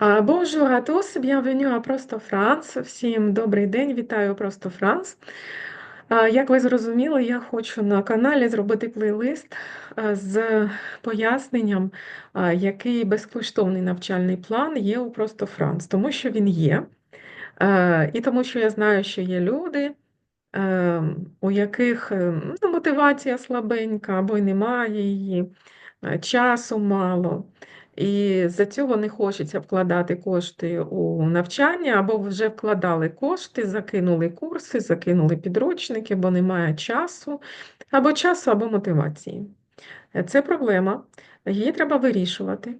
Bonjour à tous, bienvenue Просто Франц. Всім добрий день, вітаю Просто Франц. Як ви зрозуміли, я хочу на каналі зробити плейлист з поясненням, який безкоштовний навчальний план є у Просто Франц, тому що він є. І тому що я знаю, що є люди, у яких е, ну, мотивація слабенька або й немає її, часу мало. І за цього не хочеться вкладати кошти у навчання, або вже вкладали кошти, закинули курси, закинули підручники, бо немає часу, або часу, або мотивації. Е, Це проблема, її треба вирішувати.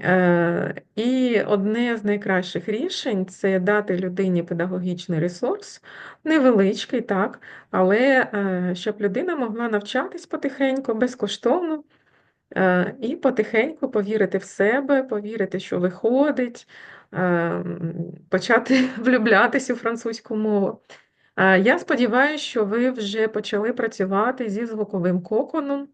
Е, І одне з найкращих рішень це дати людині педагогічний ресурс, невеличкий, так, але е, щоб людина могла навчатись потихеньку, безкоштовно. Е, І потихеньку повірити в себе, повірити, що виходить, е, почати влюблятись у французьку мову. Е, Я сподіваюся, що ви вже почали працювати зі звуковим коконом,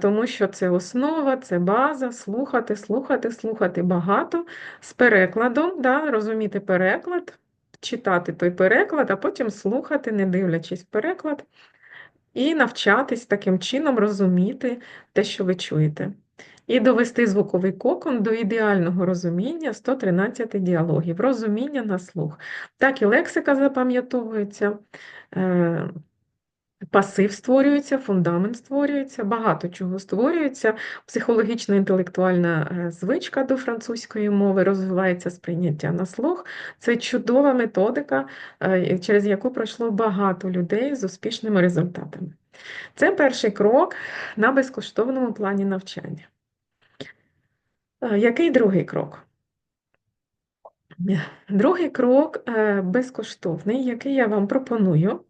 тому що це основа, це база, слухати, слухати, слухати багато з перекладом, да, розуміти переклад, читати той переклад, а потім слухати, не дивлячись переклад. І навчатись таким чином розуміти те, що ви чуєте. І довести звуковий кокон до ідеального розуміння 113 діалогів, розуміння на слух. Так і лексика запам'ятовується, е, пасив створюється, фундамент створюється, багато чого створюється. Психологічно-інтелектуальна е, звичка до французької мови розвивається сприйняття на слух. Це чудова методика, е, через яку пройшло багато людей з успішними результатами. Це перший крок на безкоштовному плані навчання. Е, Який другий крок? Другий крок безкоштовний, який я вам пропоную,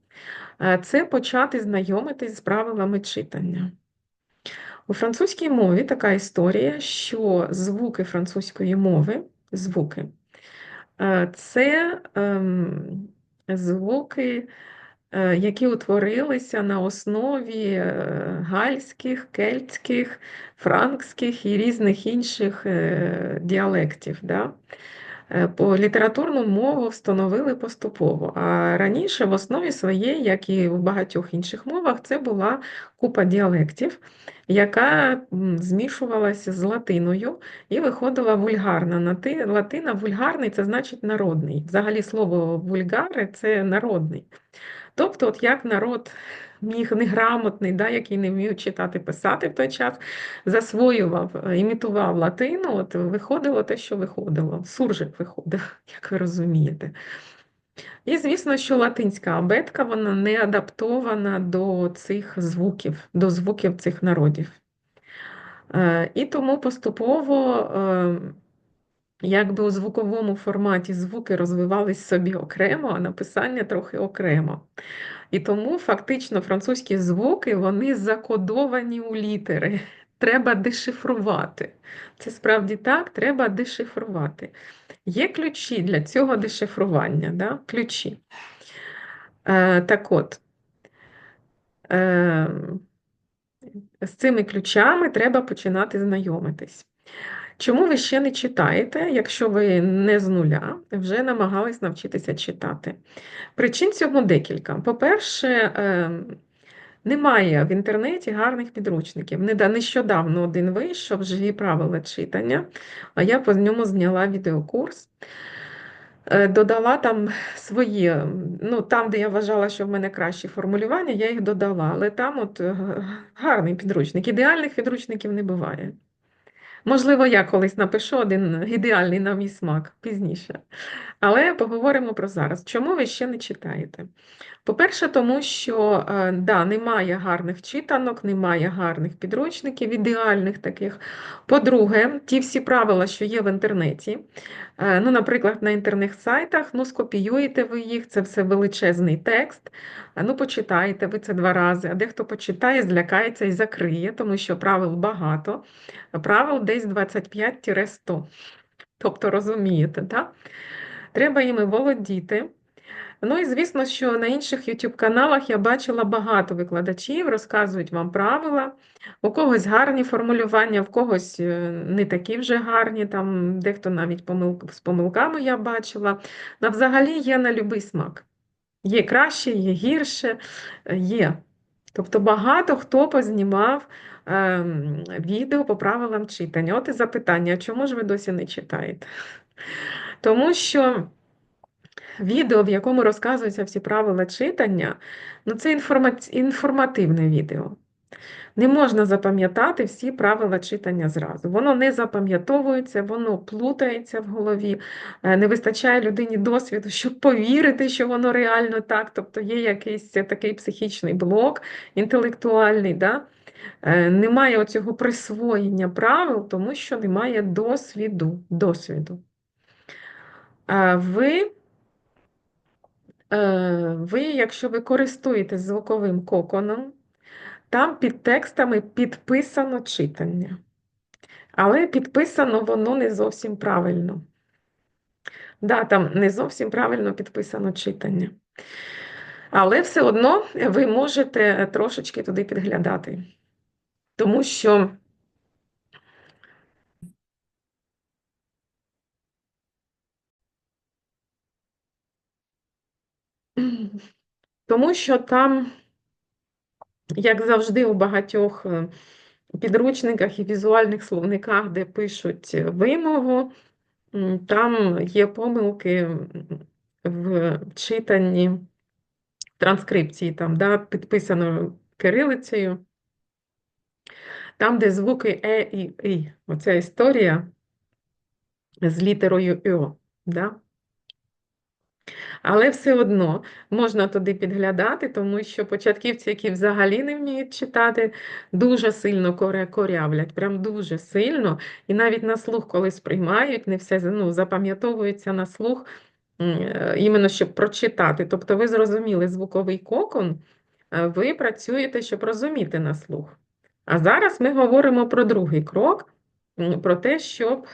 це почати знайомитись з правилами читання. У французькій мові така історія, що звуки французької мови, звуки, е, це ем, звуки, е, які утворилися на основі е, гальських, кельтських, франкських і різних інших е, діалектів. Да? Е, По літературну мову встановили поступово. А раніше в основі своєї, як і в багатьох інших мовах, це була купа діалектів, яка змішувалася з латиною і виходила вульгарна. Латина вульгарний це значить народний. Взагалі слово вульгаре це народний. Тобто, от як народ міг неграмотний, да, який не вмів читати, писати в той час, засвоював, е, імітував латину, от виходило те, що виходило. Суржик виходив, як ви розумієте. І, звісно, що латинська абетка, вона не адаптована до цих звуків, до звуків цих народів. Е, І тому поступово, е, якби у звуковому форматі звуки розвивались собі окремо, а написання трохи окремо. І тому фактично французькі звуки вони закодовані у літери. Треба дешифрувати. Це справді так, треба дешифрувати. Є ключі для цього дешифрування, да? ключі. Е, так от, е, з цими ключами треба починати знайомитись. Чому ви ще не читаєте, якщо ви не з нуля вже намагались навчитися читати? Причин цього декілька. По-перше, е, немає в інтернеті гарних підручників. Нещодавно один вийшов живі правила читання, а я по ньому зняла відеокурс. Е, Додала там свої, ну там, де я вважала, що в мене кращі формулювання, я їх додала. Але там от е, гарний підручник. Ідеальних підручників не буває. Можливо, я колись напишу один ідеальний на мій смак пізніше. Але поговоримо про зараз. Чому ви ще не читаєте? По-перше, тому що е, да, немає гарних читанок, немає гарних підручників, ідеальних таких. По-друге, ті всі правила, що є в інтернеті, е, ну, наприклад, на інтернет-сайтах, ну, скопіюєте ви їх, це все величезний текст. Ну, почитаєте ви це два рази, а дехто почитає, злякається і закриє, тому що правил багато. Правил десь 25-100. Тобто, розумієте, так? Треба іми володіти. Ну і звісно, що на інших YouTube каналах я бачила багато викладачів, розказують вам правила. У когось гарні формулювання, в когось е, не такі вже гарні, там дехто навіть помил... з помилками я бачила. На взагалі є на будь-який смак. Є краще, є гірше, е, є. Тобто багато хто познімав е, відео по правилам читання. От і запитання, чому ж ви досі не читаєте? Тому що відео, в якому розказуються всі правила читання, ну це інформативне відео. Не можна запам'ятати всі правила читання зразу. Воно не запам'ятовується, воно плутається в голові, е, не вистачає людині досвіду, щоб повірити, що воно реально так. Тобто є якийсь такий психічний блок інтелектуальний. Да? Е, немає оцього присвоєння правил, тому що немає досвіду. досвіду. Ви, е, ви, якщо ви користуєтесь звуковим коконом, там під текстами підписано читання. Але підписано воно не зовсім правильно. Да, там не зовсім правильно підписано читання. Але все одно ви можете трошечки туди підглядати. Тому що тому що там, як завжди, у багатьох е, підручниках і візуальних словниках, де пишуть вимогу, там є помилки в читанні транскрипції, там, да, підписано кирилицею. Там, де звуки Е і І, оця історія з літерою О. Да? Але все одно можна туди підглядати, тому що початківці, які взагалі не вміють читати, дуже сильно корявлять, прям дуже сильно. І навіть на слух, коли сприймають, не все ну, запам'ятовується на слух, е, іменно щоб прочитати. Тобто, ви зрозуміли звуковий кокон, ви працюєте, щоб розуміти на слух. А зараз ми говоримо про другий крок, про те, щоб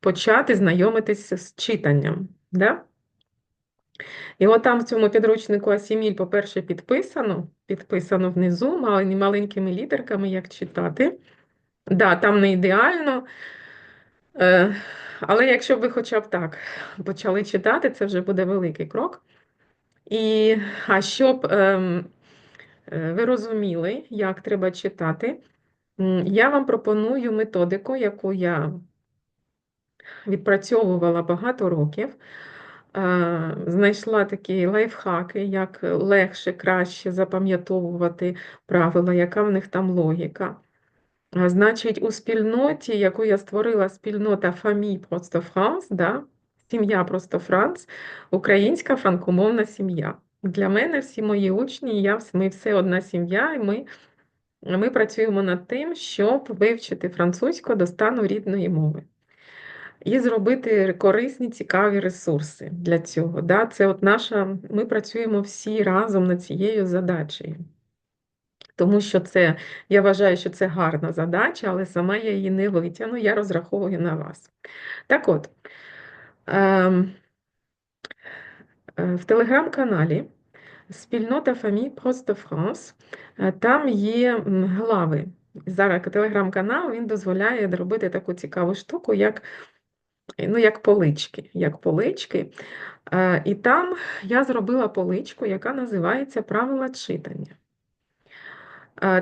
почати знайомитися з читанням. Да? І от там в цьому підручнику Асіміль, по-перше, підписано, підписано внизу, маленькими літерками, як читати. Да, там не ідеально. Е, але якщо ви хоча б так почали читати, це вже буде великий крок. І, А щоб ем, е, ви розуміли, як треба читати, я вам пропоную методику, яку я відпрацьовувала багато років знайшла такі лайфхаки, як легше, краще запам'ятовувати правила, яка в них там логіка. Значить, у спільноті, яку я створила спільнота Фамі просто Франс, да? сім'я просто Франц, українська франкомовна сім'я. Для мене всі мої учні, я, ми все одна сім'я, і ми ми працюємо над тим, щоб вивчити французьку до стану рідної мови і зробити корисні, цікаві ресурси для цього. Да? Це от наша, Ми працюємо всі разом над цією задачею. Тому що це, я вважаю, що це гарна задача, але сама я її не витягну, я розраховую на вас. Так от, ем, е, в телеграм-каналі Спільнота Фамі Просто Франс, е, там є глави. Зараз телеграм-канал він дозволяє робити таку цікаву штуку, як ну, як полички. як полички. І там я зробила поличку, яка називається Правила читання.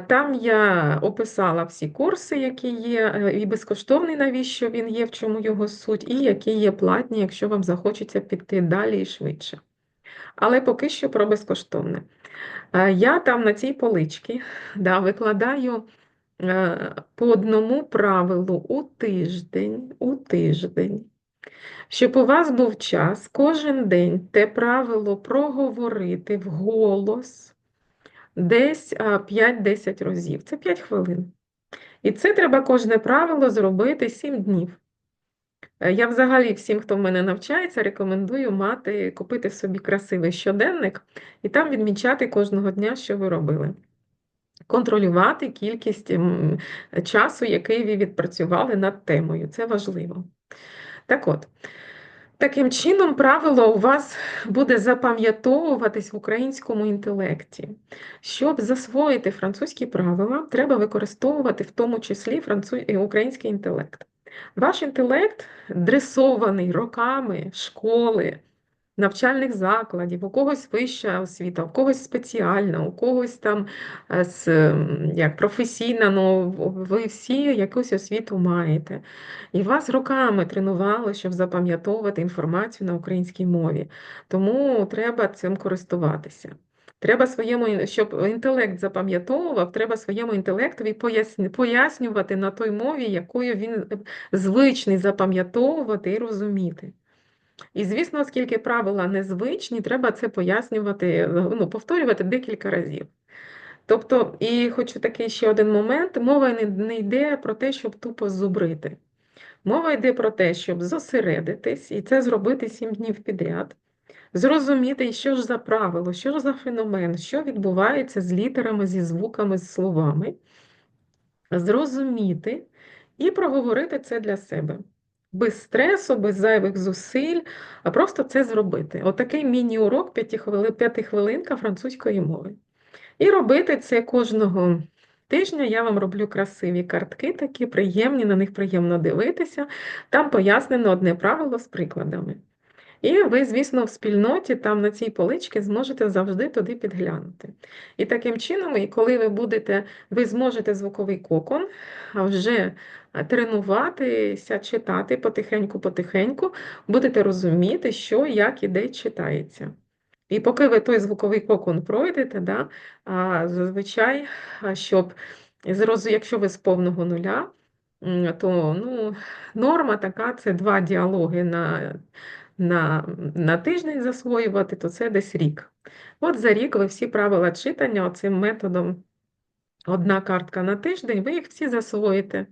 Там я описала всі курси, які є, е, і безкоштовний, навіщо він є, в чому його суть, і які є платні, якщо вам захочеться піти далі і швидше. Але поки що про безкоштовне. Я там на цій поличці да, викладаю Е, по одному правилу у тиждень, у тиждень, щоб у вас був час кожен день те правило проговорити вголос десь 5-10 разів. Це 5 хвилин. І це треба кожне правило зробити 7 днів. Е, я взагалі всім, хто в мене навчається, рекомендую мати, купити собі красивий щоденник і там відмічати кожного дня, що ви робили контролювати кількість часу, який ви відпрацювали над темою. Це важливо. Так от, Таким чином, правило у вас буде запам'ятовуватись в українському інтелекті. Щоб засвоїти французькі правила, треба використовувати в тому числі француз... український інтелект. Ваш інтелект дресований роками школи, навчальних закладів, у когось вища освіта, у когось спеціальна, у когось там е, з, як професійна, ну ви всі якусь освіту маєте. І вас роками тренували, щоб запам'ятовувати інформацію на українській мові. Тому треба цим користуватися. Треба своєму, щоб інтелект запам'ятовував, треба своєму інтелектові пояснювати на той мові, якою він е, звичний запам'ятовувати і розуміти. І, звісно, оскільки правила незвичні, треба це пояснювати, ну, повторювати декілька разів. Тобто, і хочу такий ще один момент: мова не, йде про те, щоб тупо зубрити. Мова йде про те, щоб зосередитись, і це зробити сім днів підряд, зрозуміти, що ж за правило, що ж за феномен, що відбувається з літерами, зі звуками, з словами, зрозуміти і проговорити це для себе. Без стресу, без зайвих зусиль, а просто це зробити. Отакий міні-урок п'ятихвилинка французької мови. І робити це кожного тижня. Я вам роблю красиві картки, такі приємні, на них приємно дивитися. Там пояснено одне правило з прикладами. І ви, звісно, в спільноті там на цій поличці зможете завжди туди підглянути. І таким чином, і коли ви будете, ви зможете звуковий кокон вже тренуватися, читати потихеньку-потихеньку, будете розуміти, що, як і де читається. І поки ви той звуковий кокон пройдете, да, зазвичай, щоб якщо ви з повного нуля, то ну, норма така це два діалоги на, на, на тиждень засвоювати, то це десь рік. От за рік ви всі правила читання оцим методом одна картка на тиждень, ви їх всі засвоїте.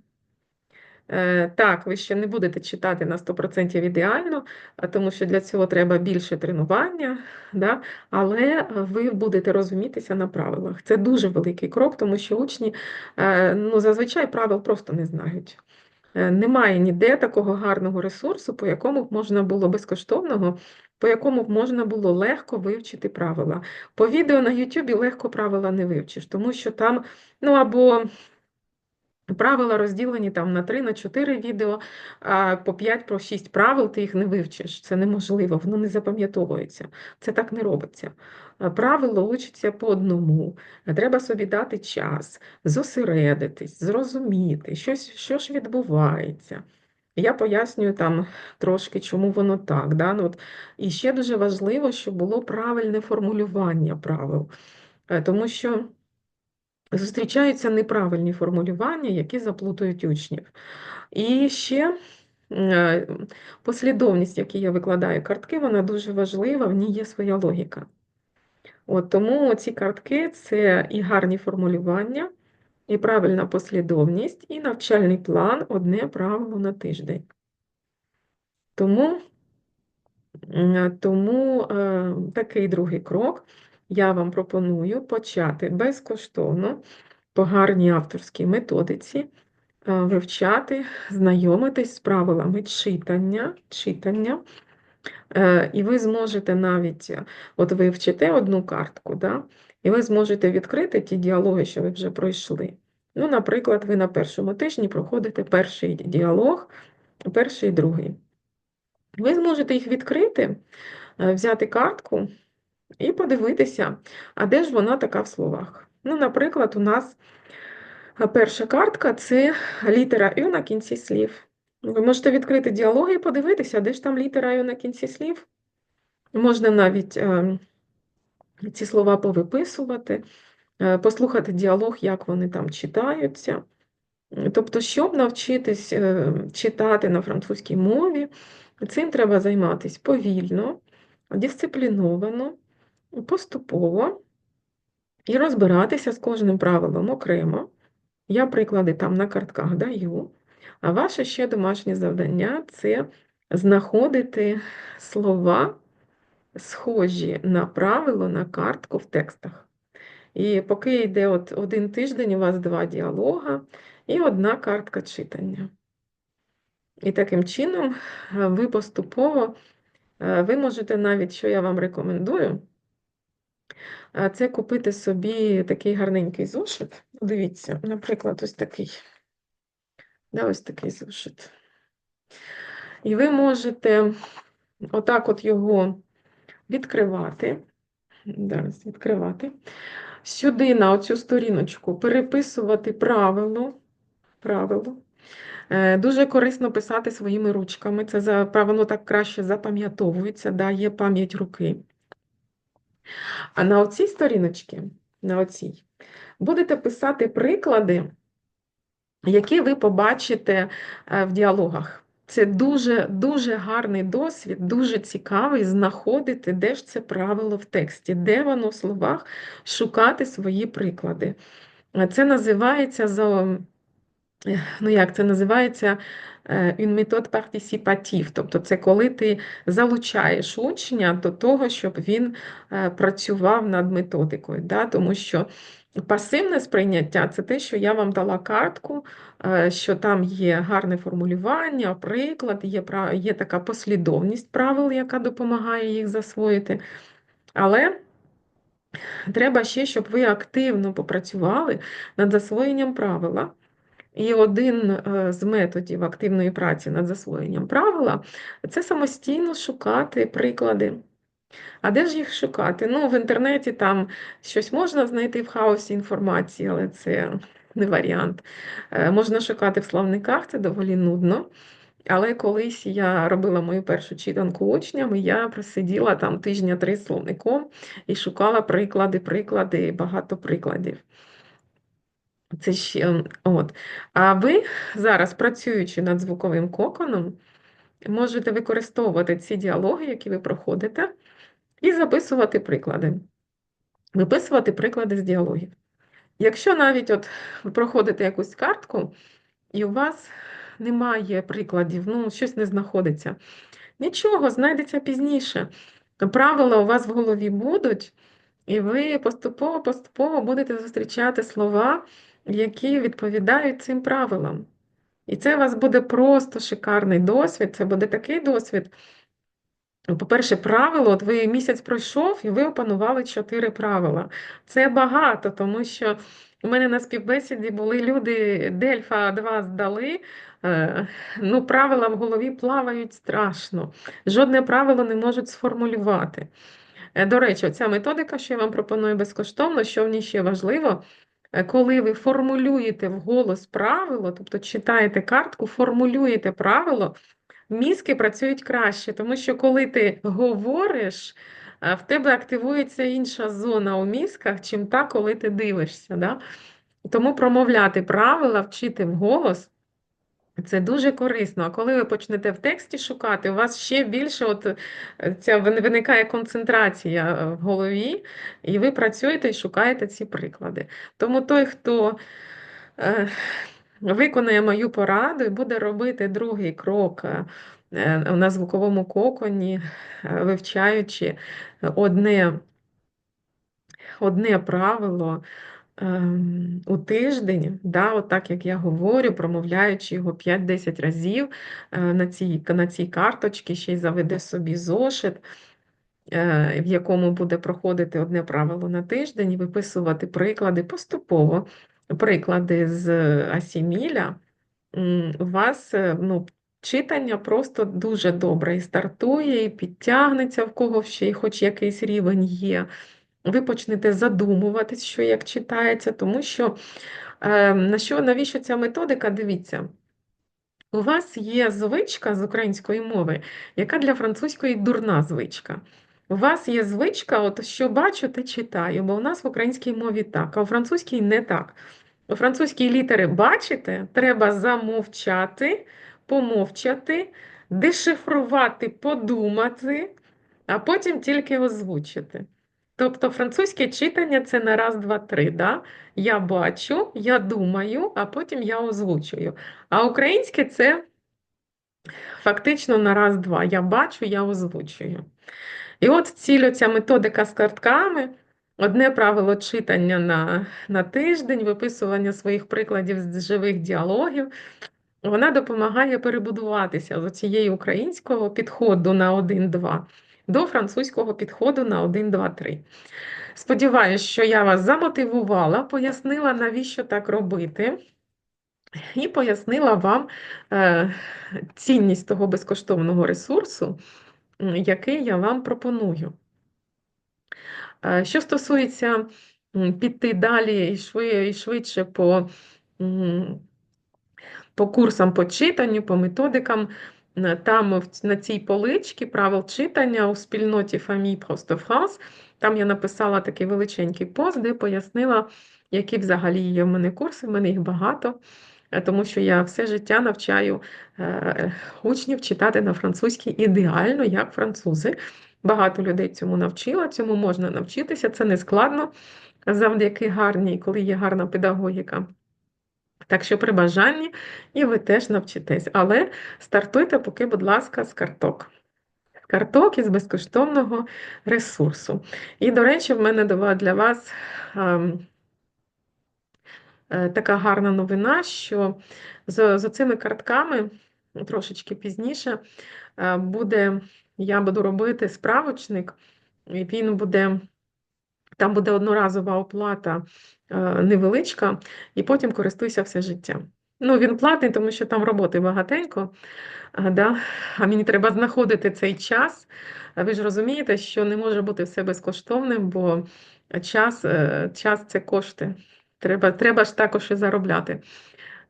Е, Так, ви ще не будете читати на 100% ідеально, тому що для цього треба більше тренування, да? але ви будете розумітися на правилах. Це дуже великий крок, тому що учні е, ну, зазвичай правил просто не знають. Е, Немає ніде такого гарного ресурсу, по якому б можна було безкоштовного, по якому б можна було легко вивчити правила. По відео на YouTube легко правила не вивчиш, тому що там, ну або Правила розділені там на 3, на 4 відео, а по 5, по 6 правил ти їх не вивчиш. Це неможливо, воно не запам'ятовується. Це так не робиться. Правило учиться по одному. Треба собі дати час, зосередитись, зрозуміти, щось, що ж відбувається. Я пояснюю там трошки, чому воно так. Да? Ну, от, і ще дуже важливо, щоб було правильне формулювання правил. Е, Тому що зустрічаються неправильні формулювання, які заплутують учнів. І ще е, послідовність, якій я викладаю картки, вона дуже важлива, в ній є своя логіка. От Тому ці картки це і гарні формулювання, і правильна послідовність, і навчальний план одне правило на тиждень. Тому, е, тому е, такий другий крок я вам пропоную почати безкоштовно по гарній авторській методиці е, вивчати, знайомитись з правилами читання, читання. Е, І ви зможете навіть, е, от ви вчите одну картку, да? і ви зможете відкрити ті діалоги, що ви вже пройшли. Ну, наприклад, ви на першому тижні проходите перший діалог, перший і другий. Ви зможете їх відкрити, взяти картку і подивитися, а де ж вона така в словах. Ну, наприклад, у нас перша картка це літера Ю на кінці слів. Ви можете відкрити діалоги і подивитися, де ж там літера Ю на кінці слів. Можна навіть е, ці слова повиписувати, е, послухати діалог, як вони там читаються. Тобто, щоб навчитись е, читати на французькій мові, цим треба займатися повільно, дисципліновано, поступово і розбиратися з кожним правилом окремо. Я приклади там на картках даю, а ваше ще домашнє завдання це знаходити слова, схожі на правило, на картку в текстах. І поки йде от один тиждень, у вас два діалога і одна картка читання. І таким чином е, ви поступово Е, ви можете навіть, що я вам рекомендую, це купити собі такий гарненький зошит. Дивіться, наприклад, ось такий. Да, ось такий зошит. І ви можете отак от його відкривати. Зараз відкривати. Сюди на оцю сторіночку переписувати правило. правило. Е, дуже корисно писати своїми ручками. Це правило так краще запам'ятовується, дає пам'ять руки. А на оцій сторіночці, на оцій, будете писати приклади, які ви побачите е, в діалогах. Це дуже дуже гарний досвід, дуже цікавий знаходити, де ж це правило в тексті, де воно в словах шукати свої приклади. Це називається ну як це називається е, une méthode participative, тобто це коли ти залучаєш учня до того, щоб він е, працював над методикою. Да? Тому що пасивне сприйняття це те, що я вам дала картку, е, що там є гарне формулювання, приклад, є, є така послідовність правил, яка допомагає їх засвоїти. Але треба ще, щоб ви активно попрацювали над засвоєнням правила. І один е, з методів активної праці над засвоєнням правила це самостійно шукати приклади. А де ж їх шукати? Ну, в інтернеті там щось можна знайти в хаосі інформації, але це не варіант. Е, можна шукати в словниках, це доволі нудно. Але колись я робила мою першу читанку учнями, я просиділа там тижня три словником і шукала приклади, приклади, багато прикладів. Це ще от. А ви зараз, працюючи над звуковим коконом, можете використовувати ці діалоги, які ви проходите, і записувати приклади. Виписувати приклади з діалогів. Якщо навіть от ви проходите якусь картку, і у вас немає прикладів, ну, щось не знаходиться, нічого, знайдеться пізніше. Правила у вас в голові будуть, і ви поступово-поступово будете зустрічати слова які відповідають цим правилам. І це у вас буде просто шикарний досвід. Це буде такий досвід. По-перше, правило, от ви місяць пройшов і ви опанували чотири правила. Це багато, тому що у мене на співбесіді були люди, Дельфа 2 здали. Е, ну, правила в голові плавають страшно. Жодне правило не можуть сформулювати. Е, до речі, ця методика, що я вам пропоную безкоштовно, що в ній ще важливо, коли ви формулюєте вголос правило, тобто читаєте картку, формулюєте правило, мізки працюють краще, тому що коли ти говориш, е, в тебе активується інша зона у мізках, чим та, коли ти дивишся. Да? Тому промовляти правила, вчити вголос. Це дуже корисно. А коли ви почнете в тексті шукати, у вас ще більше от е, ця виникає концентрація е, в голові, і ви працюєте і шукаєте ці приклади. Тому той, хто е, виконає мою пораду і буде робити другий крок на звуковому коконі, вивчаючи одне, одне правило. Ем, у тиждень, да, от так як я говорю, промовляючи його 5-10 разів е, на цій на цій карточці, ще й заведе собі зошит, е, в якому буде проходити одне правило на тиждень і виписувати приклади поступово. Приклади з Асіміля, у вас е, ну, читання просто дуже добре і стартує, і підтягнеться, в кого ще хоч якийсь рівень є ви почнете задумуватись, що як читається, тому що е, на що, навіщо ця методика? Дивіться. У вас є звичка з української мови, яка для французької дурна звичка. У вас є звичка, от що бачу, те читаю, бо у нас в українській мові так, а у французькій не так. У французькій літери бачите, треба замовчати, помовчати, дешифрувати, подумати, а потім тільки озвучити. Тобто французьке читання це на раз, два, три. Да? Я бачу, я думаю, а потім я озвучую. А українське це фактично на раз, два. Я бачу, я озвучую. І от ціль методика з картками. Одне правило читання на на тиждень, виписування своїх прикладів з живих діалогів. Вона допомагає перебудуватися з цієї українського підходу на 1-2 до французького підходу на 1-2-3. Сподіваюсь, що я вас замотивувала, пояснила, навіщо так робити, і пояснила вам е, цінність того безкоштовного ресурсу, який я вам пропоную. Е, що стосується піти далі і швидше по по курсам по читанню, по методикам, там на цій поличці правил читання у спільноті Фамій Просто Франс, там я написала такий величенький пост, де пояснила, які взагалі є в мене курси, в мене їх багато, е, тому що я все життя навчаю е, учнів читати на французькій ідеально, як французи. Багато людей цьому навчила, цьому можна навчитися, це не складно завдяки гарній, коли є гарна педагогіка. Так що при бажанні і ви теж навчитесь. Але стартуйте поки, будь ласка, з карток. Карток із безкоштовного ресурсу. І, до речі, в мене для вас ем, е, така гарна новина, що з, з цими картками трошечки пізніше е, буде, я буду робити справочник, і він буде. Там буде одноразова оплата е, невеличка, і потім користуйся все життя. Ну, він платний, тому що там роботи багатенько, а, да? а мені треба знаходити цей час. Ви ж розумієте, що не може бути все безкоштовним, бо час е, час це кошти. Треба треба ж також і заробляти.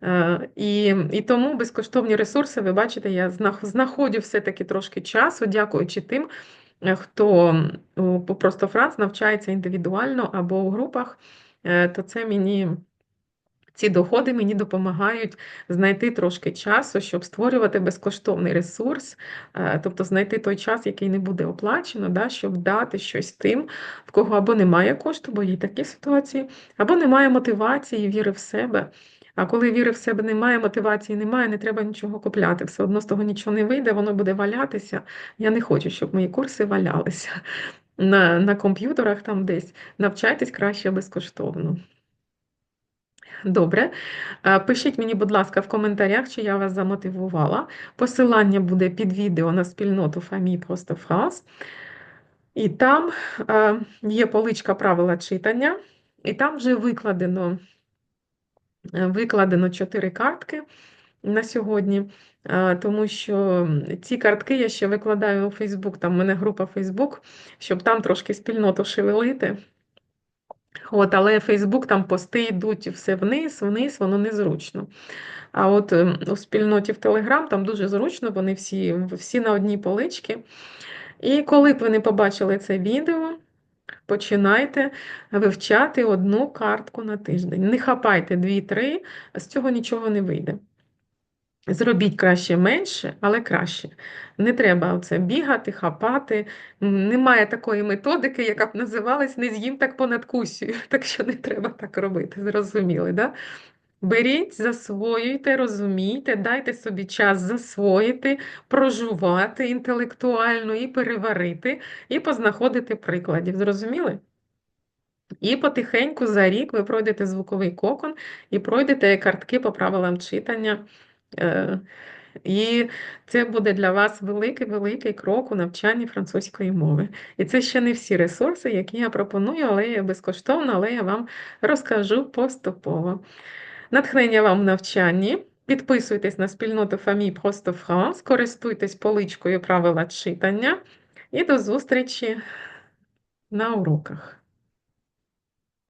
Е, і і тому безкоштовні ресурси, ви бачите, я знаходжу все-таки трошки часу, дякуючи тим, Хто просто Франц навчається індивідуально або у групах, е, то це мені. Ці доходи мені допомагають знайти трошки часу, щоб створювати безкоштовний ресурс, е, тобто знайти той час, який не буде оплачено, да, щоб дати щось тим, в кого або немає кошту, бо є такі ситуації, або немає мотивації, віри в себе. А коли віри в себе немає, мотивації немає, не треба нічого купляти. Все одно з того нічого не вийде, воно буде валятися. Я не хочу, щоб мої курси валялися на на комп'ютерах там десь. Навчайтесь краще безкоштовно. Добре. Пишіть мені, будь ласка, в коментарях, чи я вас замотивувала. Посилання буде під відео на спільноту Фамі Просто Франс. І там є поличка правила читання, і там вже викладено. Викладено 4 картки на сьогодні, тому що ці картки я ще викладаю у Фейсбук, там в мене група Фейсбук, щоб там трошки спільноту шевелити. От, Але Фейсбук там пости йдуть все вниз, вниз, воно незручно. А от ем, у спільноті в Телеграм там дуже зручно, вони всі, всі на одній поличці. І коли б ви не побачили це відео, Починайте вивчати одну картку на тиждень. Не хапайте дві-три, з цього нічого не вийде. Зробіть краще менше, але краще. Не треба оце бігати, хапати. Немає такої методики, яка б називалась не з'їм так понад кусію. Так що не треба так робити. Зрозуміли, да? Беріть, засвоюйте, розумійте, дайте собі час засвоїти, прожувати інтелектуально і переварити, і познаходити прикладів. Зрозуміли? І потихеньку за рік ви пройдете звуковий кокон і пройдете картки по правилам читання. Е, і це буде для вас великий-великий крок у навчанні французької мови. І це ще не всі ресурси, які я пропоную, але я безкоштовно, але я вам розкажу поступово. Натхнення вам в навчанні. Підписуйтесь на спільноту Фамій Просто Франс, користуйтесь поличкою правила читання і до зустрічі на уроках.